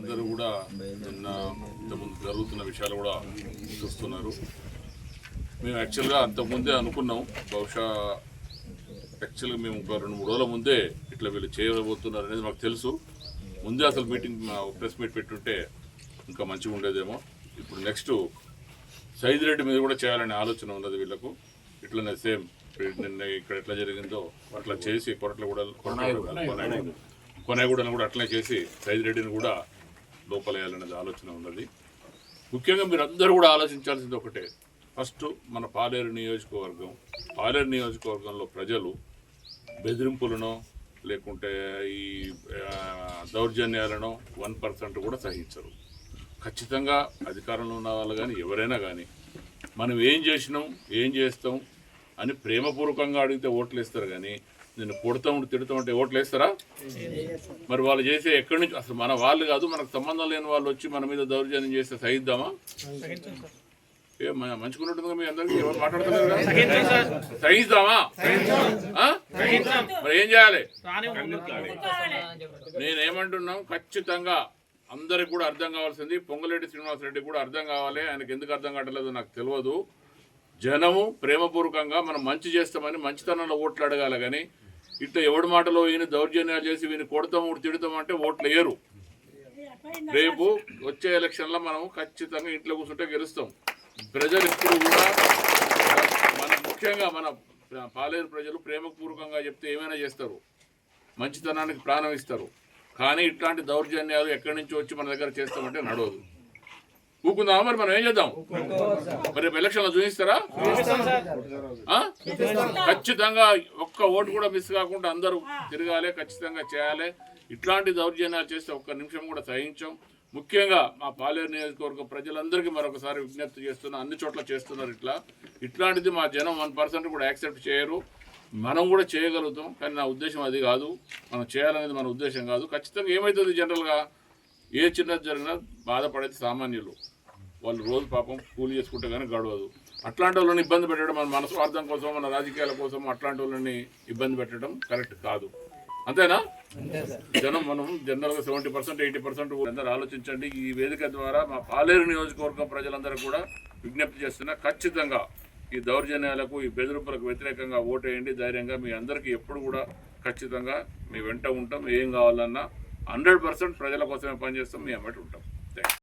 అందరూ కూడా నిన్న ఇంతకుముందు జరుగుతున్న విషయాలు కూడా చూస్తున్నారు. మేము యాక్చువల్గా అంతకుముందే అనుకున్నాం. బహుశా యాక్చువల్గా మేము ఒక రెండు మూడు రోజుల ముందే ఇట్లా వీళ్ళు చేయబోతున్నారు అనేది మాకు తెలుసు. ముందే అసలు మీటింగ్ ప్రెస్ మీట్ పెట్టుంటే ఇంకా మంచిగా ఉండేదేమో. ఇప్పుడు నెక్స్ట్ సైద్ రెడ్డి మీద కూడా చేయాలనే ఆలోచన ఉన్నది వీళ్ళకు. ఇట్లనే సేమ్ నిన్న ఇక్కడ ఎట్లా జరిగిందో అట్లా చేసి కొరట్ల కూడా కొనగూడను కూడా అట్లనే చేసి సైద్ రెడ్డిని కూడా లోపలేయాలనేది ఆలోచన ఉన్నది. ముఖ్యంగా మీరు అందరూ కూడా ఆలోచించాల్సింది ఒకటే. ఫస్ట్ మన పాలేరు నియోజకవర్గం పాలేరు నియోజకవర్గంలో ప్రజలు బెదిరింపులను లేకుంటే ఈ దౌర్జన్యాలను వన్ పర్సెంట్ కూడా సహించరు. ఖచ్చితంగా అధికారంలో ఉన్న వాళ్ళు కానీ ఎవరైనా కానీ మనం ఏం చేసినాం ఏం చేస్తాం అని ప్రేమపూర్వకంగా అడిగితే ఓట్లు ఇస్తారు కానీ నేను కొడతాం తిడతాం అంటే ఓట్లు వేస్తారా మరి వాళ్ళు చేసే ఎక్కడి నుంచి అసలు మన వాళ్ళు కాదు మనకు సంబంధం లేని వాళ్ళు వచ్చి మన మీద దౌర్జన్యం చేస్తే సహిద్దామా? ఏ మ- మంచిగున్నట్టుందిగా మీ అందరికీ? ఎవరు మాట్లాడుతున్నారు? సహిద్దామా? మరి ఏం చేయాలి? నేనేమంటున్నాం ఖచ్చితంగా అందరికి కూడా అర్థం కావాల్సింది. పొంగులేటి శ్రీనివాసరెడ్డి కూడా అర్థం కావాలి. ఆయనకి ఎందుకు అర్థం కావట్లేదో నాకు తెలియదు. జనము ప్రేమపూర్వకంగా మనం మంచి చేస్తామని మంచితనంలో ఓట్లు అడగాలి కానీ ఇట్లా ఎవడి మాటలో ఈయన దౌర్జన్యాలు చేసి వీని కొడతాం తిడతాం అంటే ఓట్లు వేయరు. రేపు వచ్చే ఎలక్షన్లో మనం ఖచ్చితంగా ఇంట్లో కూర్చుంటే గెలుస్తాం. ప్రజలు ఇప్పుడు కూడా మన ముఖ్యంగా మన పాలేరు ప్రజలు ప్రేమపూర్వకంగా చెప్తే ఏమైనా చేస్తారు. మంచితనానికి ప్రాణం ఇస్తారు. కానీ ఇట్లాంటి దౌర్జన్యాలు ఎక్కడి నుంచి వచ్చి మన దగ్గర చేస్తామంటే నడవదు. ఊకుందామా? మరి మనం ఏం చేద్దాం? మరి రేపు ఎలక్షన్లో చూపిస్తారా? ఖచ్చితంగా ఒక్క ఓటు కూడా మిస్ కాకుండా అందరూ తిరగాలి ఖచ్చితంగా చేయాలి. ఇట్లాంటి దౌర్జన్యాలు చేస్తే ఒక్క నిమిషం కూడా సహించాం. ముఖ్యంగా మా పాలేరు నియోజకవర్గ ప్రజలందరికీ మరొకసారి విజ్ఞప్తి చేస్తున్నా అన్ని చోట్ల చేస్తున్నారు ఇట్లా. ఇట్లాంటిది మా జనం వన్ పర్సెంట్ కూడా యాక్సెప్ట్ చేయరు. మనం కూడా చేయగలుగుతాం కానీ నా ఉద్దేశం అది కాదు. మనం చేయాలనేది మన ఉద్దేశం కాదు. ఖచ్చితంగా ఏమవుతుంది జనరల్గా? ఏ చిన్నది జరిగినా బాధపడేది సామాన్యులు. వాళ్ళు రోజు పాపం కూలి చేసుకుంటే కానీ గడవదు. అట్లాంటి వాళ్ళని ఇబ్బంది పెట్టడం మన మన స్వార్థం కోసం మన రాజకీయాల కోసం అట్లాంటి వాళ్ళని ఇబ్బంది పెట్టడం కరెక్ట్ కాదు. అంతేనా? జనం మనం జనరల్గా సెవెంటీ పర్సెంట్ ఎయిటీ పర్సెంట్ అందరూ ఆలోచించండి. ఈ వేదిక ద్వారా మా పాలేరు నియోజకవర్గం ప్రజలందరూ కూడా విజ్ఞప్తి చేస్తున్నా ఖచ్చితంగా ఈ దౌర్జన్యాలకు ఈ బెదిరింపులకు వ్యతిరేకంగా ఓటేయండి. ధైర్యంగా మీ అందరికీ ఎప్పుడు కూడా ఖచ్చితంగా మీ వెంట ఉంటాం. ఏం కావాలన్నా హండ్రెడ్ పర్సెంట్ ప్రజల కోసమే పనిచేస్తాం మేము అమ్మటి ఉంటాం. Thank you